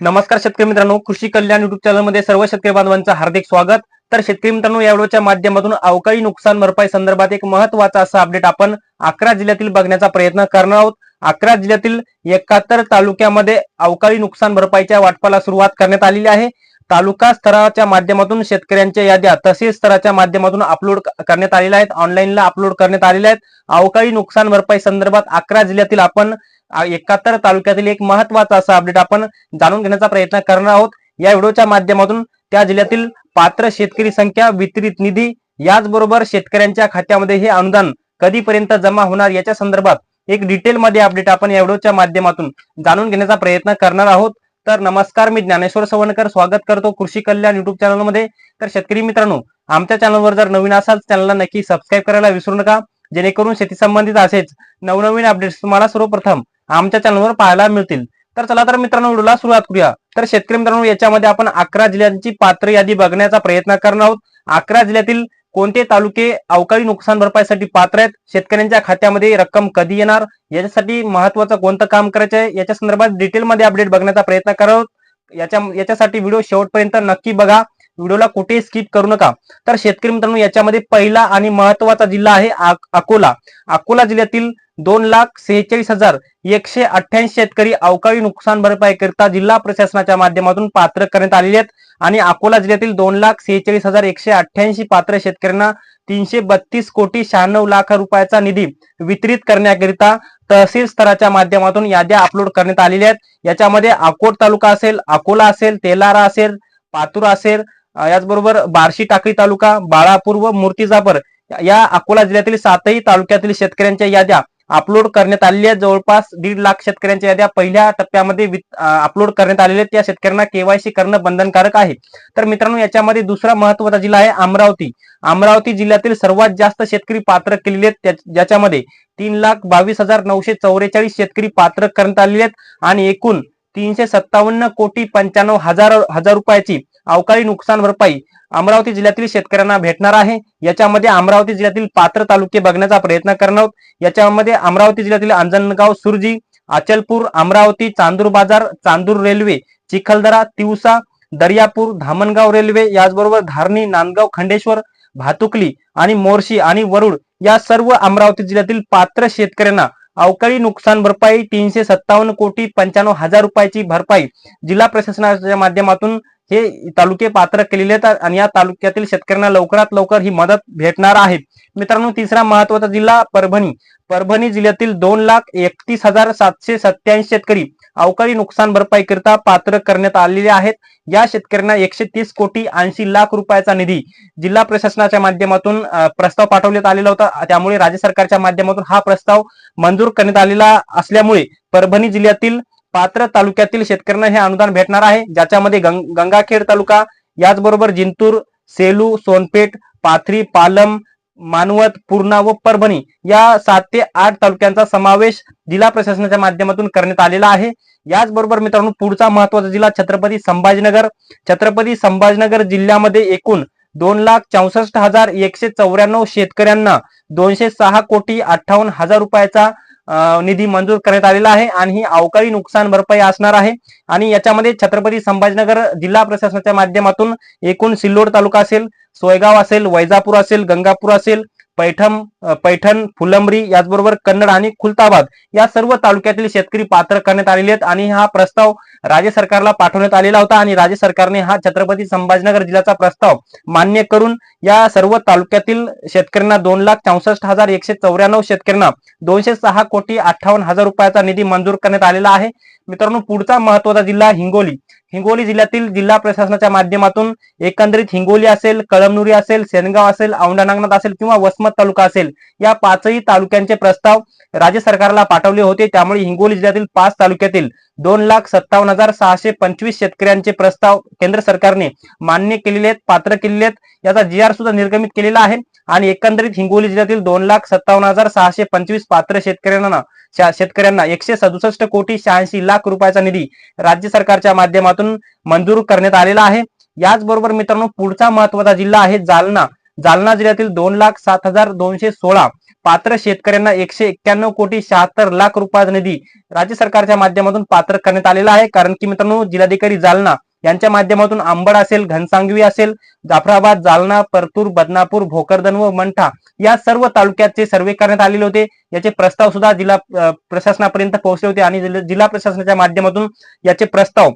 नमस्कार शेतकरी मित्रांनो कृषी कल्याण युट्यूब चॅनलमध्ये सर्व शेतकरी बांधवांचं हार्दिक स्वागत. तर शेतकरी मित्रांनो या व्हिडिओच्या माध्यमातून अवकाळी नुकसान भरपाई संदर्भात एक महत्त्वाचा असा अपडेट आपण अकरा जिल्ह्यातील बघण्याचा प्रयत्न करणार आहोत. अकरा जिल्ह्यातील एकाहत्तर तालुक्यामध्ये अवकाळी नुकसान भरपाईच्या वाटपाला सुरुवात करण्यात आलेली आहे. तालुका स्तराच्या माध्यमातून शेतकऱ्यांच्या याद्या तसेच स्तराच्या माध्यमातून अपलोड करण्यात आलेल्या आहेत. ऑनलाईनला अपलोड करण्यात आलेल्या आहेत. अवकाळी नुकसान भरपाई संदर्भात अकरा जिल्ह्यातील आपण एकाहत्तर तालुक्यातील एक महत्त्वाचा असा अपडेट आपण जाणून घेण्याचा प्रयत्न करणार आहोत. या व्हिडिओच्या माध्यमातून त्या जिल्ह्यातील पात्र शेतकरी संख्या वितरित निधी याचबरोबर शेतकऱ्यांच्या खात्यामध्ये हे अनुदान कधीपर्यंत जमा होणार याच्या संदर्भात एक डिटेल मध्ये अपडेट आपण या व्हिडिओच्या माध्यमातून जाणून घेण्याचा प्रयत्न करणार आहोत. तर नमस्कार मी ज्ञानेश्वर सवणकर. स्वागत करतो कृषी कल्याण युट्यूब चॅनलमध्ये तर शेतकरी मित्रांनो आमच्या चॅनलवर जर नवीन असाल चॅनलला नक्की सबस्क्राईब करायला विसरू नका. जेणेकरून शेती संबंधित असेच नवनवीन अपडेट्स तुम्हाला सर्वप्रथम आमच्या चॅनलवर पाहायला मिळतील. तर चला तर मित्रांनो व्हिडिओला सुरुवात करूया. तर शेतकरी मित्रांनो याच्यामध्ये आपण अकरा जिल्ह्यांची पात्र यादी बघण्याचा प्रयत्न करणार आहोत. अकरा जिल्ह्यातील कोणते तालुके अवकाळी नुकसान भरपाईसाठी पात्र आहेत? शेतकऱ्यांच्या खात्यामध्ये रक्कम कधी येणार? याच्यासाठी महत्वाचं कोणतं काम करायचं आहे? याच्या संदर्भात डिटेलमध्ये अपडेट बघण्याचा प्रयत्न करत याच्या याच्यासाठी व्हिडिओ शेवटपर्यंत नक्की बघा. व्हिडिओला कुठे स्किप करू नका. तर शेतकरी मित्रांनो याच्यामध्ये पहिला आणि महत्त्वाचा जिल्हा आहे अकोला. अकोला जिल्ह्यातील दोन लाख सेहेचाळीस हजार एकशे अठ्ठ्याऐंशी शेतकरी अवकाळी नुकसान भरपाई करता जिल्हा प्रशासनाच्या माध्यमातून पात्र करण्यात आलेले आहेत. आणि अकोला जिल्ह्यातील दोन लाख सेहेचाळीस हजार एकशे अठ्ठ्याऐंशी पात्र शेतकऱ्यांना तीनशे बत्तीस कोटी शहाण्णव लाख रुपयाचा निधी वितरित करण्याकरिता तहसील स्तराच्या माध्यमातून याद्या अपलोड करण्यात आलेल्या आहेत. याच्यामध्ये अकोट तालुका असेल अकोला असेल तेलारा असेल पातूर असेल याचबरोबर बार्शी टाकळी तालुका बाळापूर व मूर्तिजापर या अकोला जिल्ह्यातील सातही तालुक्यातील शेतकऱ्यांच्या याद्या अपलोड करण्यात आलेल्या आहेत. जवळपास दीड लाख शेतकऱ्यांच्या याद्या पहिल्या टप्प्यामध्ये अपलोड करण्यात आलेल्या आहेत. त्या शेतकऱ्यांना केवायसी करणं बंधनकारक आहे. तर मित्रांनो याच्यामध्ये दुसरा महत्त्वाचा जिल्हा आहे अमरावती. अमरावती जिल्ह्यातील सर्वात जास्त शेतकरी पात्र केलेले आहेत. ज्याच्यामध्ये तीन लाख बावीस हजार नऊशे चौवेचाळीस शेतकरी पात्र करण्यात आलेले आहेत. आणि एकूण तीनशे सत्तावन्न कोटी पंच्याण्णव हजार हजार रुपयाची अवकाळी नुकसान भरपाई अमरावती जिल्ह्यातील शेतकऱ्यांना भेटणार आहे. याच्यामध्ये अमरावती जिल्ह्यातील पात्र तालुके बघण्याचा प्रयत्न करणार आहोत. याच्यामध्ये अमरावती जिल्ह्यातील अंजनगाव सुरजी अचलपूर अमरावती चांदूर बाजार चांदूर रेल्वे चिखलदरा तिवसा दर्यापूर धामणगाव रेल्वे याचबरोबर धारणी नांदगाव खंडेश्वर भातुकली आणि मोर्शी आणि वरुड या सर्व अमरावती जिल्ह्यातील पात्र शेतकऱ्यांना अवकाळी नुकसान भरपाई तीनशे सत्तावन्न कोटी पंच्याण्णव हजार रुपयाची भरपाई जिल्हा प्रशासनाच्या माध्यमातून हे तालुके पात्र केलेले आहेत आणि या तालुक्यातील शेतकऱ्यांना लवकरात लवकर ही मदत भेटणार आहे. मित्रांनो तिसरा महत्त्वाचा जिल्हा परभणी. परभणी जिल्ह्यातील दोन लाख एकतीस हजार सातशे सत्याऐंशी शेतकरी अवकाळी नुकसान भरपाई करता पात्र करण्यात आलेले आहेत. या शेतकऱ्यांना एकशे तीस कोटी ऐंशी लाख रुपयाचा निधी जिल्हा प्रशासनाच्या माध्यमातून प्रस्ताव पाठवण्यात आलेला होता. त्यामुळे राज्य सरकारच्या माध्यमातून हा प्रस्ताव मंजूर करण्यात आलेला असल्यामुळे परभणी जिल्ह्यातील पात्र तालुक्यातील शेतकऱ्यांना हे अनुदान भेटणार आहे. ज्याच्यामध्ये गंग- गंगाखेड तालुका याचबरोबर जिंतूर सेलू सोनपेठ पाथरी पालम मानवत पूर्णा व परभणी या सात ते आठ तालुक्यांचा समावेश जिल्हा प्रशासनाच्या माध्यमातून करण्यात आलेला आहे. याचबरोबर मित्रांनो पुढचा महत्त्वाचा जिल्हा छत्रपती संभाजीनगर. छत्रपती संभाजीनगर जिल्ह्यामध्ये एकूण दोन लाख चौसष्ट हजार एकशे चौऱ्याण्णव शेतकऱ्यांना दोनशे सहा कोटी अठ्ठावन्न हजार रुपयाचा निधी मंजूर करण्यात आलेला आहे आणि ही अवकाळी नुकसान भरपाई असणार आहे. आणि याच्यामध्ये छत्रपती संभाजीनगर जिल्हा प्रशासनाच्या माध्यमातून एकूण सिल्लोड तालुका असेल सोयगाव असेल वैजापूर असेल गंगापूर असेल पैठण पैठण फुलंबरी याचबरोबर कन्नड आणि खुलताबाद या सर्व तालुक्यातील शेतकरी पात्र करण्यात आलेले आहेत आणि हा प्रस्ताव राज्य सरकारला पाठवण्यात आलेला होता आणि राज्य सरकारने हा छत्रपती संभाजीनगर जिल्ह्याचा प्रस्ताव मान्य करून या सर्व तालुक्यातील शेतकऱ्यांना दोन लाख चौसष्ट हजार एकशे चौऱ्याण्णव शेतकऱ्यांना दोनशे सहा कोटी अठ्ठावन्न हजार रुपयाचा निधी मंजूर करण्यात आलेला आहे. मित्रांनो पुढचा महत्त्वाचा जिल्हा हिंगोली. हिंगोली जिल्ह्यातील जिल्हा प्रशासनाच्या माध्यमातून एकंदरीत हिंगोली असेल कळमनुरी असेल सेनगाव असेल औंढा नागनाथ असेल किंवा वसमत तालुका असेल या पाचही तालुक्यांचे प्रस्ताव राज्य सरकारला पाठवले होते. त्यामुळे हिंगोली जिल्ह्यातील पाच तालुक्यातील दोन लाख सत्तावन्न हजार सहाशे पंचवीस शेतकऱ्यांचे प्रस्ताव केंद्र सरकारने मान्य केलेले आहेत पात्र केलेले आहेत. याचा जी आर सुद्धा निर्गमित केलेला आहे. आणि एकंदरीत हिंगोली जिल्ह्यातील दोन लाख सत्तावन्न हजार सहाशे पंचवीस पात्र शेतकऱ्यांना शेतकऱ्यांना एकशे सदुसष्ट कोटी शहाऐंशी लाख रुपयाचा निधी राज्य सरकारच्या माध्यमातून मंजूर करण्यात आलेला आहे. याचबरोबर मित्रांनो पुढचा महत्त्वाचा जिल्हा आहे जालना. जालना जिल्ह्यातील दोन लाख सात हजार दोनशे सोळा पात्र शेतकऱ्यांना एकशे एक्क्याण्णव कोटी शहात्तर लाख रुपयाचा निधी राज्य सरकारच्या माध्यमातून पात्र करण्यात आलेला आहे. कारण की मित्रांनो जिल्हाधिकारी जालना यांच्या माध्यमातून आंबड असेल घनसांगवी असेल जाफराबाद जालना परतूर बदनापूर भोकरदन व मंठा या सर्व तालुक्याचे सर्वे करण्यात आलेले होते. याचे प्रस्ताव सुद्धा जिल्हा प्रशासनापर्यंत पोहोचले होते आणि जिल्हा- जिल्हा प्रशासनाच्या माध्यमातून याचे प्रस्ताव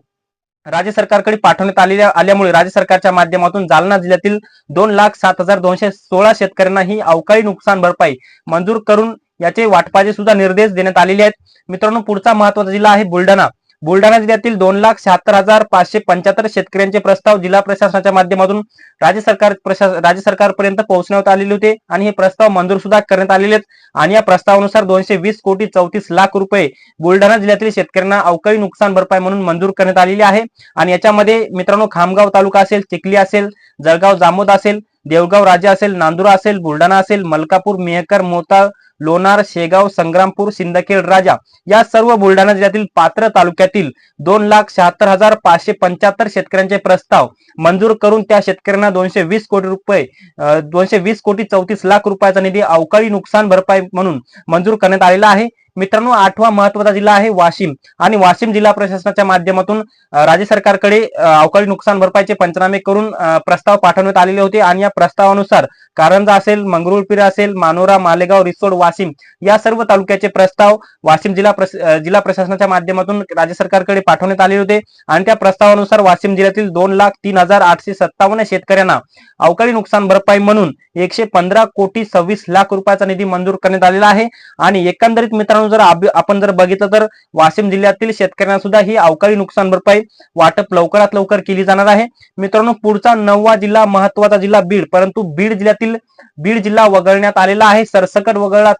राज्य सरकारकडे पाठवण्यात आलेल्या आल्यामुळे राज्य सरकारच्या माध्यमातून जालना जिल्ह्यातील दोन लाख सात हजार दोनशे सोळा शेतकऱ्यांना ही अवकाळी नुकसान भरपाई मंजूर करून याचे वाटपाचे सुद्धा निर्देश देण्यात आलेले आहेत. मित्रांनो पुढचा महत्त्वाचा जिल्हा आहे बुलढाणा. बुलढाणा जिल्ह्यातील दोन लाख शहात्तर हजार पाचशे पंच्याहत्तर शेतकऱ्यांचे प्रस्ताव जिल्हा प्रशासनाच्या माध्यमातून राज्य सरकार राज्य सरकारपर्यंत पोहोचण्यात आलेले होते. आणि हे प्रस्ताव मंजूर सुद्धा करण्यात आलेले आहेत. आणि या प्रस्तावानुसार दोनशे वीस कोटी चौतीस लाख रुपये बुलढाणा जिल्ह्यातील शेतकऱ्यांना अवकाळी नुकसान भरपाई म्हणून मंजूर करण्यात आलेली आहे. आणि याच्यामध्ये मित्रांनो खामगाव तालुका असेल चिखली असेल जळगाव जामोद असेल देवगाव राजा असेल नांदुरा असेल बुलढाणा असेल मलकापूर मेहकर मोताळ लोणार शेगाव संग्रामपूर सिंदखेड राजा या सर्व बुलढाणा जिल्ह्यातील पात्र तालुक्यातील दोन लाख शहात्तर हजार पाचशे पंच्याहत्तर शेतकऱ्यांचे प्रस्ताव मंजूर करून त्या शेतकऱ्यांना दोनशे वीस कोटी रुपये दोनशे वीस कोटी चौतीस लाख रुपयाचा निधी अवकाळी नुकसान भरपाई म्हणून मंजूर करण्यात आलेला आहे. मित्रांनो आठवा महत्त्वाचा जिल्हा आहे वाशिम. आणि वाशिम जिल्हा प्रशासनाच्या माध्यमातून राज्य सरकारकडे अवकाळी नुकसान भरपाईचे पंचनामे करून प्रस्ताव पाठवण्यात आलेले होते. आणि या प्रस्तावानुसार कारंजा असेल मंगरुळपीर असेल मानोरा मालेगाव रिसोड वाशिम या सर्व तालुक्याचे प्रस्ताव वाशिम जिल्हा जिल्हा प्रशासनाच्या माध्यमातून राज्य सरकारकडे पाठवण्यात आले होते. आणि त्या प्रस्तावानुसार वाशिम जिल्ह्यातील दोन लाख तीन हजार आठशे सत्तावन्न शेतकऱ्यांना अवकाळी नुकसान भरपाई म्हणून एकशे पंधरा कोटी सव्वीस लाख रुपयाचा निधी मंजूर करण्यात आलेला आहे. आणि एकंदरीत मित्रांनो मित्रांनो जर आपण जर बघितलं तर वाशिम जिल्ह्यातील शेतकऱ्यांना सुद्धा ही अवकाळी नुकसान भरपाई वाटप लवकरात लवकर केली जाणार आहे. मित्रांनो पुढचा नववा जिल्हा महत्त्वाचा जिल्हा बीड. परंतु बीड जिल्ह्यातील बीड जिल्हा वगळण्यात आलेला आहे. सरसकट वगळला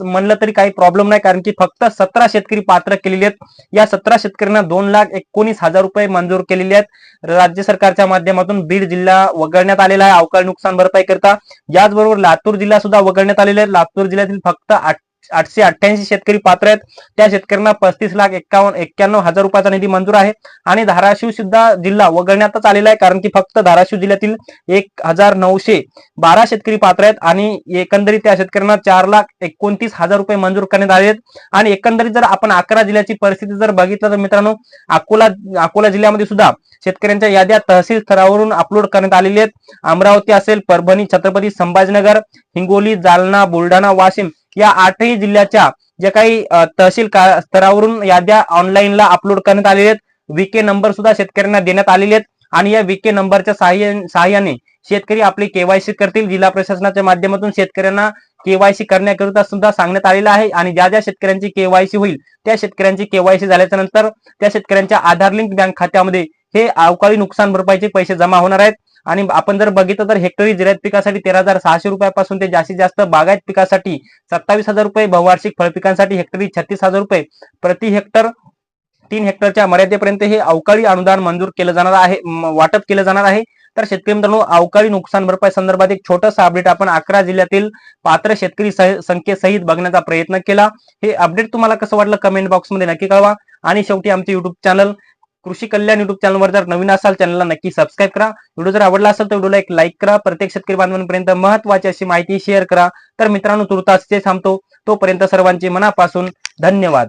म्हणलं तरी काही प्रॉब्लेम नाही कारण की फक्त सतरा शेतकरी पात्र केलेले आहेत. या सतरा शेतकऱ्यांना दोन लाख एकोणीस हजार रुपये मंजूर केलेले आहेत. राज्य सरकारच्या माध्यमातून बीड जिल्हा वगळण्यात आलेला आहे. अवकाळी नुकसान भरपाई करता. याचबरोबर लातूर जिल्हा सुद्धा वगळण्यात आलेला आहे. लातूर जिल्ह्यातील फक्त आठ आठशे अठ्ठ्याऐंशी शेतकरी पात्र आहेत. त्या शेतकऱ्यांना पस्तीस लाख एक्कावन्न एक्क्याण्णव हजार रुपयाचा निधी मंजूर आहे. आणि धाराशिव सुद्धा जिल्हा वगळण्यातच आलेला आहे कारण की फक्त धाराशिव जिल्ह्यातील एक हजार नऊशे बारा शेतकरी पात्र आहेत. आणि एकंदरीत त्या शेतकऱ्यांना चार लाख एकोणतीस हजार रुपये मंजूर करण्यात आले आहेत. आणि एकंदरीत जर आपण अकरा जिल्ह्याची परिस्थिती जर बघितलं तर मित्रांनो अकोला अकोला जिल्ह्यामध्ये सुद्धा शेतकऱ्यांच्या याद्या तहसील स्तरावरून अपलोड करण्यात आलेली आहेत. अमरावती असेल परभणी छत्रपती संभाजीनगर हिंगोली जालना बुलढाणा वाशिम या आठही जिल्ह्याच्या ज्या काही तहसील का- स्तरावरून याद्या ऑनलाईनला अपलोड करण्यात आलेल्या आहेत. विके नंबर सुद्धा शेतकऱ्यांना देण्यात आलेले आहेत. आणि या विके नंबरच्या सहाय्य सहाय्याने शेतकरी आपली केवायसी करतील. जिल्हा प्रशासनाच्या माध्यमातून शेतकऱ्यांना केवायसी करण्याकरिता सुद्धा सांगण्यात आलेलं आहे. आणि ज्या ज्या शेतकऱ्यांची केवायसी होईल त्या शेतकऱ्यांची केवायसी झाल्याच्यानंतर त्या शेतकऱ्यांच्या आधार लिंक बँक खात्यामध्ये हे अवकाळी नुकसान भरपाईचे पैसे जमा होणार आहेत. आणि आपण जर बघितलं तर हेक्टरी जिरायत पिकासाठी तेरा हजार सहाशे रुपयापासून ते जास्तीत जास्त बागायत पिकासाठी सत्तावीस हजार रुपये बहुवार्षिक फळपिकांसाठी हेक्टरी छत्तीस हजार रुपये. प्रति हेक्टर तीन हेक्टरच्या मर्यादेपर्यंत हे अवकाळी अनुदान मंजूर केलं जाणार आहे वाटप केलं जाणार आहे. तर शेतकरी मित्रांनो अवकाळी नुकसान भरपाई संदर्भात एक छोटंसं अपडेट आपण अकरा जिल्ह्यातील पात्र शेतकरी संख्येसहित बघण्याचा प्रयत्न केला. हे अपडेट तुम्हाला कसं वाटलं? कमेंट बॉक्समध्ये नक्की कळवा. आणि शेवटी आमचे युट्यूब चॅनल कृषी कल्याण युट्यूब चॅनलवर जर नवीन असाल चॅनलला नक्की सबस्क्राईब करा. व्हिडिओ जर आवडला असेल तर व्हिडिओला एक लाईक करा. प्रत्येक शेतकरी बांधवांपर्यंत महत्वाची अशी माहिती शेअर करा. तर मित्रांनो तुर्तास ते थांबतो. तोपर्यंत सर्वांचे मनापासून धन्यवाद.